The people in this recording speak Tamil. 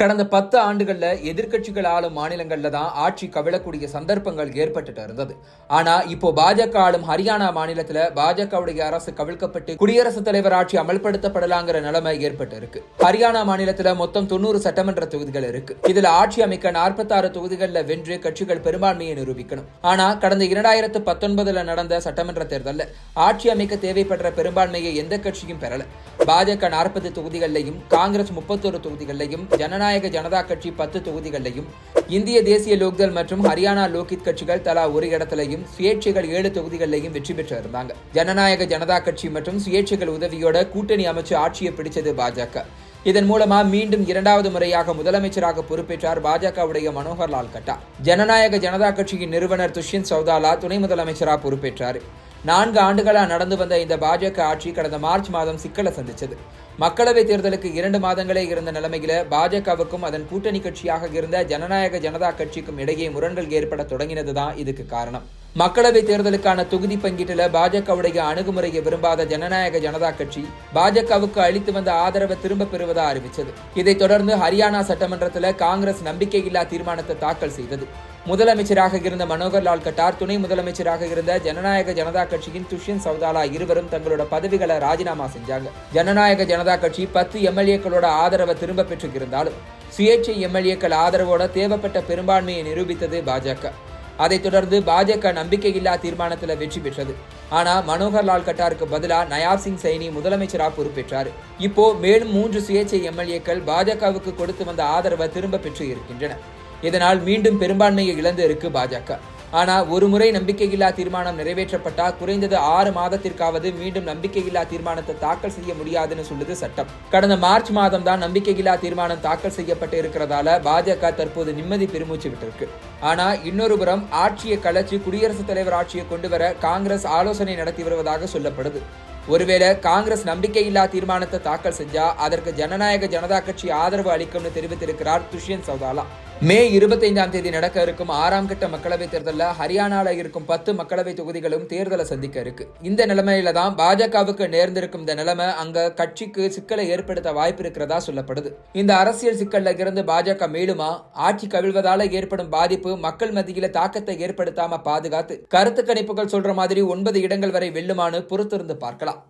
கடந்த பத்து ஆண்டுகள்ல எதிர்கட்சிகள் ஆளும் மாநிலங்களில் தான் ஆட்சி கவிழக்கூடிய சந்தர்ப்பங்கள் ஏற்பட்டுட்டு இருந்தது. ஆனா இப்போ பாஜக ஆளும் ஹரியானா மாநிலத்துல பாஜகவுடைய அரசு கவிழ்க்கப்பட்டு குடியரசுத் தலைவர் ஆட்சி அமல்படுத்தப்படலாங்கிற நிலைமை ஏற்பட்டு இருக்கு. ஹரியானா மாநிலத்தில் மொத்தம் தொண்ணூறு சட்டமன்ற தொகுதிகள் இருக்கு. இதுல ஆட்சி அமைக்க 46 தொகுதிகள்ல வென்று கட்சிகள் பெரும்பான்மையை நிரூபிக்கணும். ஆனா கடந்த இரண்டாயிரத்து பத்தொன்பதுல நடந்த சட்டமன்ற தேர்தலில் ஆட்சி அமைக்க தேவைப்படுற பெரும்பான்மையை எந்த கட்சியும் பெறல. பாஜக நாற்பது தொகுதிகளிலையும் காங்கிரஸ் முப்பத்தொரு தொகுதிகளிலையும் ஜனநாயக ஜனதா கட்சி பத்து தொகுதிகளையும் இந்திய தேசிய லோக்தள் மற்றும் ஹரியானா லோகித் கட்சிகள் தலா ஒரு இடத்திலையும் சுயேட்சைகள் ஏழு தொகுதிகளிலையும் வெற்றி பெற்று இருந்தாங்க. ஜனநாயக ஜனதா கட்சி மற்றும் சுயேட்சைகள் உதவியோட கூட்டணி அமைச்சு ஆட்சியை பிடிச்சது பாஜக. இதன் மூலமா மீண்டும் இரண்டாவது முறையாக முதலமைச்சராக பொறுப்பேற்றார் பாஜகவுடைய மனோகர் லால் கட்டா. ஜனநாயக ஜனதா கட்சியின் நிறுவனர் துஷ்யந்த் சௌதாலா துணை முதலமைச்சராக பொறுப்பேற்றார். நான்கு ஆண்டுகளாக நடந்து வந்த இந்த பாஜக ஆட்சி கடந்த மார்ச் மாதம் சிக்கலை சந்திச்சது. மக்களவை தேர்தலுக்கு இரண்டு மாதங்களே இருந்த நிலைமையில பாஜகவுக்கும் அதன் கூட்டணி கட்சியாக இருந்த ஜனநாயக ஜனதா கட்சிக்கும் இடையே முரண்கள் ஏற்பட தொடங்கினதுதான் இதுக்கு காரணம். மக்களவை தேர்தலுக்கான தொகுதி பங்கீட்டில் பாஜகவுடைய அணுகுமுறையை விரும்பாத ஜனநாயக ஜனதா கட்சி பாஜகவுக்கு அளித்து வந்த ஆதரவை திரும்ப பெறுவதா அறிவித்தது. இதைத் தொடர்ந்து ஹரியானா சட்டமன்றத்தில் காங்கிரஸ் நம்பிக்கையில்லா தீர்மானத்தை தாக்கல் செய்தது. முதலமைச்சராக இருந்த மனோகர் லால் கட்டார் துணை முதலமைச்சராக இருந்த ஜனநாயக ஜனதா கட்சியின் துஷ்யந்த் சவுதாலா இருவரும் தங்களோட பதவிகளை ராஜினாமா செஞ்சாங்க. ஜனநாயக ஜனதா கட்சி பத்து எம்எல்ஏக்களோட ஆதரவை திரும்ப பெற்றிருந்தாலும் சுயேட்சை எம்எல்ஏக்கள் ஆதரவோட தேவைப்பட்ட பெரும்பான்மையை நிரூபித்தது பாஜக. அதைத் தொடர்ந்து பாஜக நம்பிக்கையில்லா தீர்மானத்தில் வெற்றி பெற்றது. ஆனால் மனோகர் லால் கட்டாருக்கு பதிலா நயாப் சிங் சைனி முதலமைச்சராக பொறுப்பேற்றார். இப்போ மேலும் மூன்று சுயேட்சை எம்எல்ஏக்கள் பாஜகவுக்கு கொடுத்து வந்த ஆதரவை திரும்ப பெற்று இருக்கின்றன. இதனால் மீண்டும் பெரும்பான்மையை இழந்து இருக்கு பாஜக. ஆனால் ஒரு முறை நம்பிக்கையில்லா தீர்மானம் நிறைவேற்றப்பட்டால் குறைந்தது ஆறு மாதத்திற்காவது மீண்டும் நம்பிக்கையில்லா தீர்மானத்தை தாக்கல் செய்ய முடியாதுன்னு சொல்லுது சட்டம். கடந்த மார்ச் மாதம் தான் நம்பிக்கையில்லா தீர்மானம் தாக்கல் செய்யப்பட்டு இருக்கிறதால பாஜக தற்போது நிம்மதி பெருமூச்சு விட்டிருக்கு. ஆனால் இன்னொரு புறம் ஆட்சியை கலைச்சு குடியரசுத் தலைவர் ஆட்சியை கொண்டு வர காங்கிரஸ் ஆலோசனை நடத்தி வருவதாக சொல்லப்படுது. ஒருவேளை காங்கிரஸ் நம்பிக்கையில்லா தீர்மானத்தை தாக்கல் செஞ்சா அதற்கு ஜனநாயக ஜனதா கட்சி ஆதரவு அளிக்கும்னு தெரிவித்திருக்கிறார் துஷ்யந்த் சௌதாலா. மே இருபத்தைந்தாம் தேதி நடக்க இருக்கும் ஆறாம் கட்ட மக்களவை தேர்தலில் ஹரியானாவில் இருக்கும் பத்து மக்களவை தொகுதிகளும் தேர்தலை சந்திக்க இருக்கு. இந்த நிலைமையில தான் பாஜகவுக்கு நேர்ந்திருக்கும் இந்த நிலைமை அங்க கட்சிக்கு சிக்கலை ஏற்படுத்த வாய்ப்பு இருக்கிறதா சொல்லப்படுது. இந்த அரசியல் சிக்கல்ல இருந்து பாஜக மேலுமா ஆட்சி கவிழ்வதால ஏற்படும் பாதிப்பு மக்கள் மத்தியில தாக்கத்தை ஏற்படுத்தாம பாதுகாத்து கருத்து கணிப்புகள் சொல்ற மாதிரி ஒன்பது இடங்கள் வரை வெல்லுமானு பொறுத்திருந்து பார்க்கலாம்.